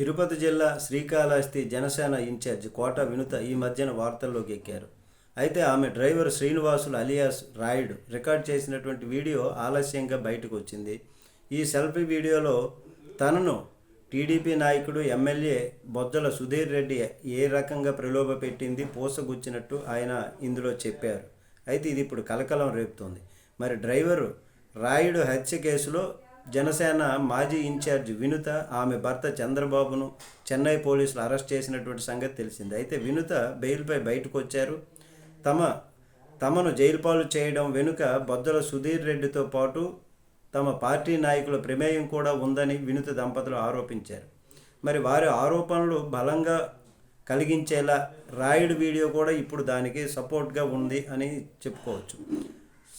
తిరుపతి జిల్లా శ్రీకాళహస్తి జనసేన ఇన్ఛార్జ్ కోట వినుత ఈ మధ్యన వార్తల్లోకి ఎక్కారు. అయితే ఆమె driver Srinivasulu alias Rayudu record చేసినటువంటి వీడియో ఆలస్యంగా బయటకు వచ్చింది. ఈ సెల్ఫీ వీడియోలో తనను టీడీపీ నాయకుడు ఎమ్మెల్యే బొజ్జల సుధీర్ రెడ్డి ఏ రకంగా ప్రలోభ పెట్టింది పూసగుచ్చినట్టు ఆయన ఇందులో చెప్పారు. అయితే ఇది ఇప్పుడు కలకలం రేపుతోంది. మరి డ్రైవరు రాయుడు హత్య కేసులో జనసేన మాజీ ఇన్ఛార్జ్ వినుత ఆమె భర్త చంద్రబాబును చెన్నై పోలీసులు అరెస్ట్ చేసినటువంటి సంగతి తెలిసింది. అయితే వినుత బెయిల్పై బయటకు వచ్చారు తమ తమను జైలు పాలు చేయడం వెనుక బొద్దల సుధీర్ రెడ్డితో పాటు తమ పార్టీ నాయకుల ప్రమేయం కూడా ఉందని వినుత దంపతులు ఆరోపించారు. మరి వారి ఆరోపణలు బలంగా కలిగించేలా రాయుడు వీడియో కూడా ఇప్పుడు దానికి సపోర్ట్గా ఉంది అని చెప్పుకోవచ్చు.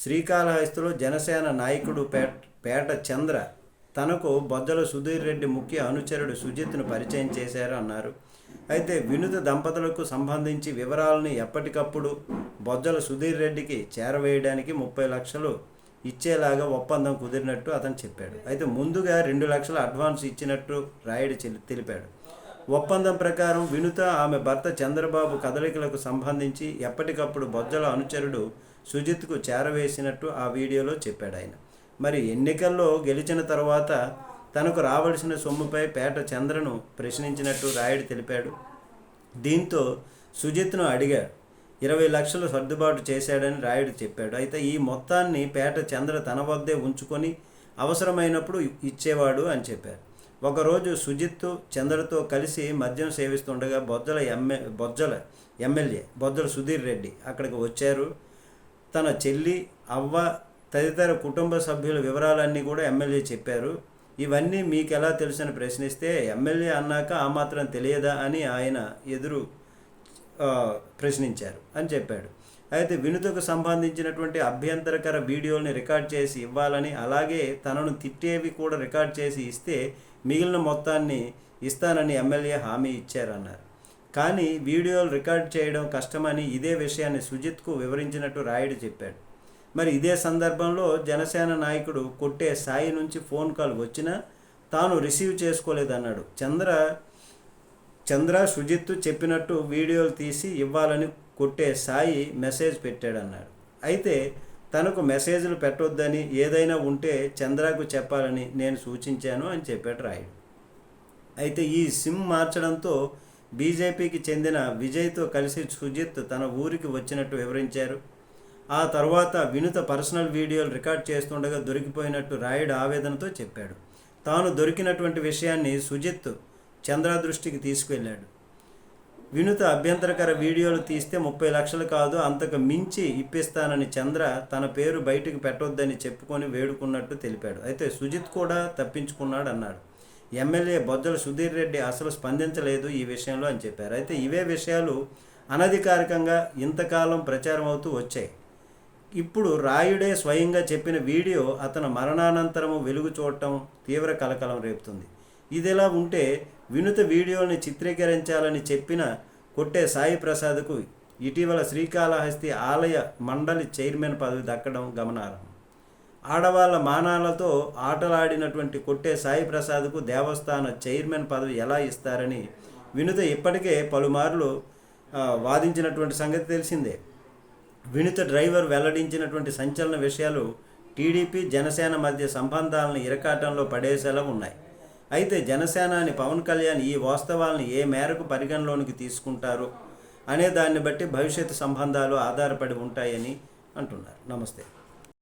శ్రీకాళహస్తిలో జనసేన నాయకుడు పేట పేట చంద్ర తనకు బొజ్జల సుధీర్ రెడ్డి ముఖ్య అనుచరుడు సుజిత్ను పరిచయం చేశారు అన్నారు. అయితే వినుత దంపతులకు సంబంధించి వివరాలని ఎప్పటికప్పుడు బొజ్జల సుధీర్ రెడ్డికి చేరవేయడానికి ముప్పై లక్షలు ఇచ్చేలాగా ఒప్పందం కుదిరినట్టు అతను చెప్పాడు. అయితే ముందుగా రెండు లక్షల అడ్వాన్స్ ఇచ్చినట్టు రాయుడు తెలిపాడు. ఒప్పందం ప్రకారం వినుత ఆమె భర్త చంద్రబాబు కదలికలకు సంబంధించి ఎప్పటికప్పుడు బొజ్జల అనుచరుడు సుజిత్కు చేరవేసినట్టు ఆ వీడియోలో చెప్పాడు ఆయన. మరి ఎన్నికల్లో గెలిచిన తర్వాత తనకు రావలసిన సొమ్ముపై పేట చంద్రను ప్రశ్నించినట్టు రాయుడు తెలిపాడు. దీంతో సుజిత్ను అడిగాడు. ఇరవై లక్షలు సర్దుబాటు చేశాడని రాయుడు చెప్పాడు. అయితే ఈ మొత్తాన్ని పేట చంద్ర తన వద్దే ఉంచుకొని అవసరమైనప్పుడు ఇచ్చేవాడు అని చెప్పారు. ఒకరోజు సుజిత్ చంద్రతో కలిసి మద్యం సేవిస్తుండగా బొజ్జల ఎమ్మె బొజ్జల ఎమ్మెల్యే బొజ్జల సుధీర్ రెడ్డి అక్కడికి వచ్చారు. తన చెల్లి అవ్వ తదితర కుటుంబ సభ్యుల వివరాలన్నీ కూడా ఎమ్మెల్యే చెప్పారు. ఇవన్నీ మీకు ఎలా తెలుసని ప్రశ్నిస్తే ఎమ్మెల్యే అన్నాక ఆ మాత్రం తెలియదా అని ఆయన ఎదురు ప్రశ్నించారు అని చెప్పాడు. అయితే వినుతకు సంబంధించినటువంటి అభ్యంతరకర వీడియోల్ని రికార్డ్ చేసి ఇవ్వాలని అలాగే తనను తిట్టేవి కూడా రికార్డ్ చేసి ఇస్తే మిగిలిన మొత్తాన్ని ఇస్తానని ఎమ్మెల్యే హామీ ఇచ్చారన్నారు. కానీ వీడియోలు రికార్డ్ చేయడం కష్టమని ఇదే విషయాన్ని సుజిత్కు వివరించినట్టు రాయుడు చెప్పాడు. మరి ఇదే సందర్భంలో జనసేన నాయకుడు కొట్టే సాయి నుంచి ఫోన్ కాల్ వచ్చినా తాను రిసీవ్ చేసుకోలేదన్నాడు. చంద్ర చంద్ర సుజిత్ చెప్పినట్టు వీడియోలు తీసి ఇవ్వాలని కొట్టే సాయి మెసేజ్ పెట్టాడన్నాడు. అయితే తనకు మెసేజ్లు పెట్టొద్దని ఏదైనా ఉంటే చంద్రకు చెప్పాలని నేను సూచించాను అని చెప్పాడు రాయుడు. అయితే ఈ సిమ్ మార్చడంతో బీజేపీకి చెందిన విజయ్తో కలిసి సుజిత్ తన ఊరికి వచ్చినట్టు వివరించారు. ఆ తర్వాత వినుత పర్సనల్ వీడియోలు రికార్డ్ చేస్తుండగా దొరికిపోయినట్టు రాయుడు ఆవేదనతో చెప్పాడు. తాను దొరికినటువంటి విషయాన్ని సుజిత్ చంద్ర దృష్టికి తీసుకువెళ్ళాడు వినుత అభ్యంతరకర వీడియోలు తీస్తే ముప్పై లక్షలు కాదు అంతకు మించి ఇప్పిస్తానని చంద్ర తన పేరు బయటకు పెట్టొద్దని చెప్పుకొని వేడుకున్నట్టు తెలిపాడు. అయితే సుజిత్ కూడా తప్పించుకున్నాడు అన్నాడు. ఎమ్మెల్యే బొజ్జల సుధీర్ రెడ్డి అసలు స్పందించలేదు ఈ విషయంలో అని చెప్పారు. అయితే ఇవే విషయాలు అనధికారికంగా ఇంతకాలం ప్రచారం అవుతూ వచ్చాయి. ఇప్పుడు రాయుడే స్వయంగా చెప్పిన వీడియో అతను మరణానంతరము వెలుగు చూడటం తీవ్ర కలకలం రేపుతుంది. ఇదిలా ఉంటే వినుత వీడియోని చిత్రీకరించాలని చెప్పిన కొట్టే సాయి ప్రసాద్కు ఇటీవల శ్రీకాళహస్తి ఆలయ మండలి చైర్మన్ పదవి దక్కడం గమనార్హం. ఆడవాళ్ళ మానాలతో ఆటలాడినటువంటి కొట్టే సాయి ప్రసాద్కు దేవస్థాన చైర్మన్ పదవి ఎలా ఇస్తారని వినుత ఇప్పటికే పలుమార్లు వాదించినటువంటి సంగతి తెలిసిందే. వినుత డ్రైవర్ వెల్లడించినటువంటి సంచలన విషయాలు టీడీపీ జనసేన మధ్య సంబంధాలను ఇరకాటంలో పడేసేలా ఉన్నాయి. అయితే జనసేనాని పవన్ కళ్యాణ్ ఈ వాస్తవాలను ఏ మేరకు పరిగణలోనికి తీసుకుంటారు అనే దాన్ని బట్టి భవిష్యత్ సంబంధాలు ఆధారపడి ఉంటాయని అంటున్నారు. నమస్తే.